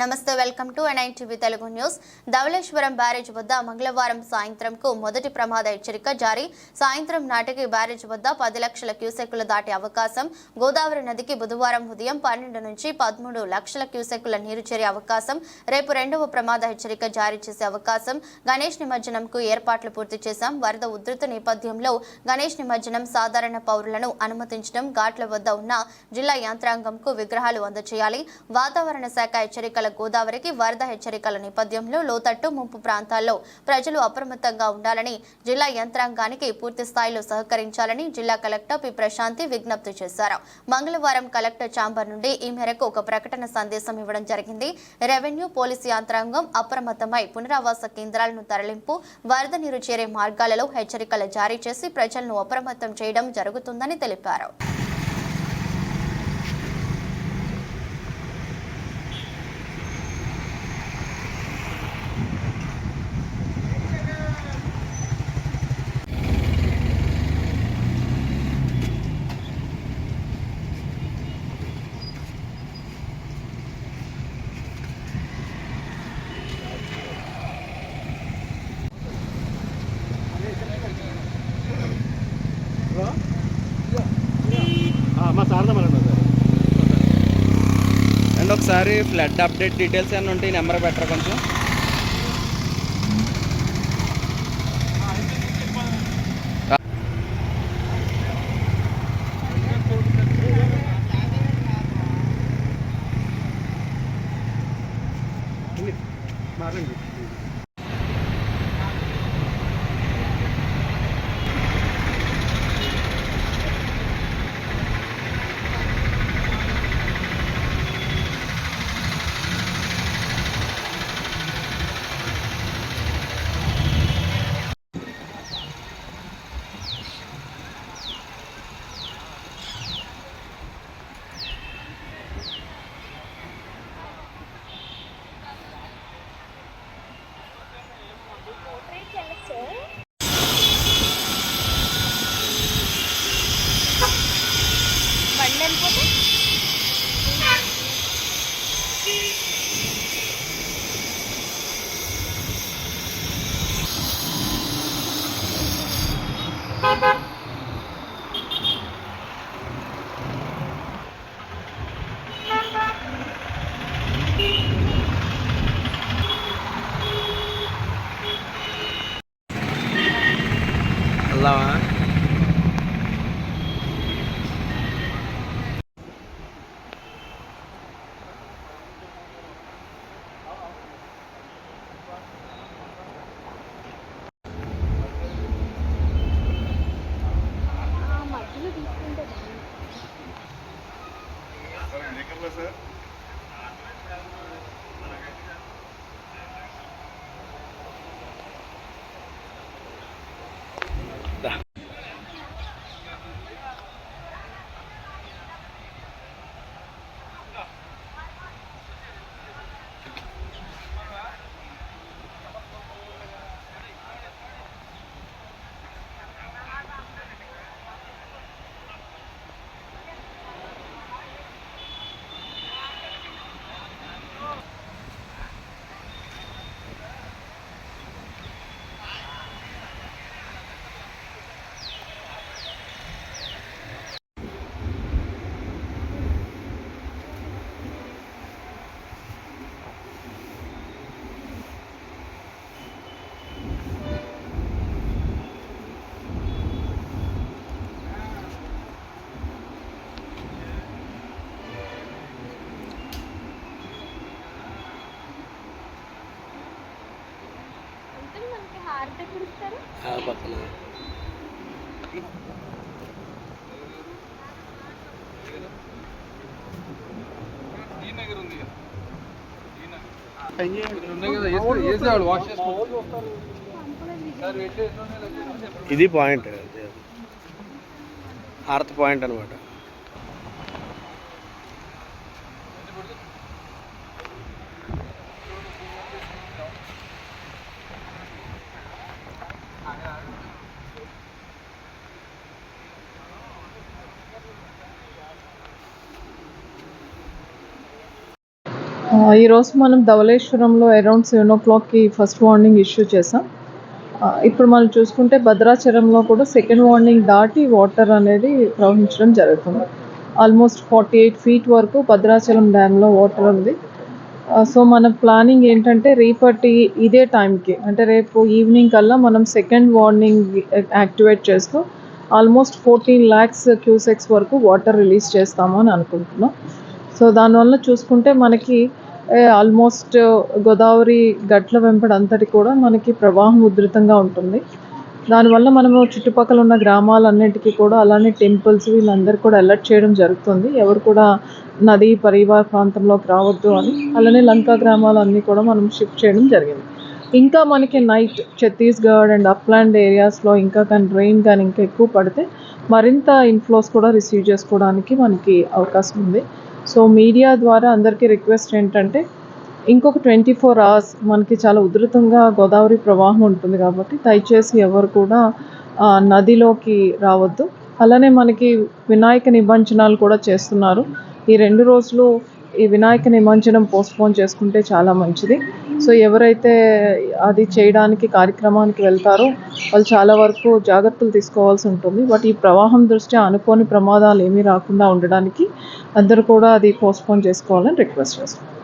నమస్తే welcome to NIN TV Telugu news. Dhavaleswaram barrage వద్ద మంగళవారం సాయంత్రంకు మొదటి ప్రమాద హెచ్చరిక జారీ. సాయంత్రం నాటికి బ్యారేజ్ వద్ద పది లక్షల క్యూసెక్కులు దాటే అవకాశం. గోదావరి నదికి బుధవారం ఉదయం పన్నెండు నుంచి పదమూడు లక్షల క్యూసెక్కుల నీరు చేరే అవకాశం. రేపు రెండవ ప్రమాద హెచ్చరిక జారీ చేసే అవకాశం. గణేష్ నిమజ్జనంకు ఏర్పాట్లు పూర్తి చేశాం. వరద ఉధృత నేపథ్యంలో గణేష్ నిమజ్జనం సాధారణ పౌరులను అనుమతించడం ఘాట్ల వద్ద ఉన్న జిల్లా యంత్రాంగంకు విగ్రహాలు అందజేయాలి వాతావరణ శాఖ హెచ్చరికల గోదావరికి వరద హెచ్చరికల నేపథ్యంలో లోతట్టు ముంపు ప్రాంతాల్లో ప్రజలు అప్రమత్తంగా ఉండాలని జిల్లా యంత్రాంగానికి పూర్తి స్థాయిలో సహకరించాలని జిల్లా కలెక్టర్ పి. ప్రశాంతి విజ్ఞప్తి చేశారు. మంగళవారం కలెక్టర్ ఛాంబర్ నుండి ఈ మేరకు ఒక ప్రకటన సందేశం ఇవ్వడం జరిగింది. రెవెన్యూ పోలీసు యంత్రాంగం అప్రమత్తమై పునరావాస కేంద్రాలను తరలింపు వరద నీరు చేరే మార్గాలలో హెచ్చరికలు జారీ చేసి ప్రజలను అప్రమత్తం చేయడం జరుగుతుందని తెలిపారు. అండ్ ఒకసారి ఫ్లడ్ అప్డేట్ డీటెయిల్స్ ఏమైనా ఉంటే ఈ నెంబర్ పెట్టరా కొంచెం. ஓகே சார் పక్కన ఇది పాయింట్ ఆర్త్ పాయింట్ అనమాట ఈరోజు మనం ధవళేశ్వరంలో అరౌండ్ సెవెన్ ఓ క్లాక్కి ఫస్ట్ వార్నింగ్ ఇష్యూ చేసాం ఇప్పుడు మనం చూసుకుంటే భద్రాచలంలో కూడా సెకండ్ వార్నింగ్ దాటి వాటర్ అనేది ప్రవహించడం జరుగుతుంది. ఆల్మోస్ట్ ఫార్టీ ఎయిట్ ఫీట్ వరకు భద్రాచలం డ్యామ్లో వాటర్ ఉంది. సో మన ప్లానింగ్ ఏంటంటే రేపటి ఇదే టైంకి అంటే రేపు ఈవినింగ్ కల్లా మనం సెకండ్ వార్నింగ్ యాక్టివేట్ చేస్తూ ఆల్మోస్ట్ ఫోర్టీన్ ల్యాక్స్ క్యూసెక్స్ వరకు వాటర్ రిలీజ్ చేస్తాము అని అనుకుంటున్నాం. సో దానివల్ల చూసుకుంటే మనకి ఆల్మోస్ట్ uh, గోదావరి గట్ల వెంపడి అంతటి కూడా మనకి ప్రవాహం ఉధృతంగా ఉంటుంది. దానివల్ల మనము చుట్టుపక్కల ఉన్న గ్రామాలన్నిటికీ కూడా అలానే టెంపుల్స్ వీళ్ళందరూ కూడా అలర్ట్ చేయడం జరుగుతుంది. ఎవరు కూడా నదీ పరివార ప్రాంతంలోకి రావద్దు అని. అలానే లంకా గ్రామాలన్నీ కూడా మనం షిఫ్ట్ చేయడం జరిగింది. ఇంకా మనకి నైట్ ఛత్తీస్గఢ్ అండ్ అప్లాండ్ ఏరియాస్లో ఇంకా కానీ రెయిన్ కానీ ఇంకా ఎక్కువ పడితే మరింత ఇన్ఫ్లోస్ కూడా రిసీవ్ చేసుకోవడానికి మనకి అవకాశం ఉంది. సో మీడియా ద్వారా అందరికీ రిక్వెస్ట్ ఏంటంటే ఇంకొక ట్వంటీ ఫోర్ అవర్స్ మనకి చాలా ఉధృతంగా గోదావరి ప్రవాహం ఉంటుంది కాబట్టి దయచేసి ఎవరు కూడా నదిలోకి రావద్దు. అలానే మనకి వినాయక నిమజ్జనాలు కూడా చేస్తున్నారు. ఈ రెండు రోజులు ఈ వినాయక నిమజ్జనం పోస్ట్పోన్ చేసుకుంటే చాలా మంచిది. సో ఎవరైతే అది చేయడానికి కార్యక్రమానికి వెళ్తారో వాళ్ళు చాలా వరకు జాగ్రత్తలు తీసుకోవాల్సి ఉంటుంది. బట్ ఈ ప్రవాహం దృష్ట్యా అనుకోని ప్రమాదాలు ఏమీ రాకుండా ఉండడానికి అందరూ కూడా అది పోస్ట్పోన్ చేసుకోవాలని రిక్వెస్ట్ చేస్తున్నాను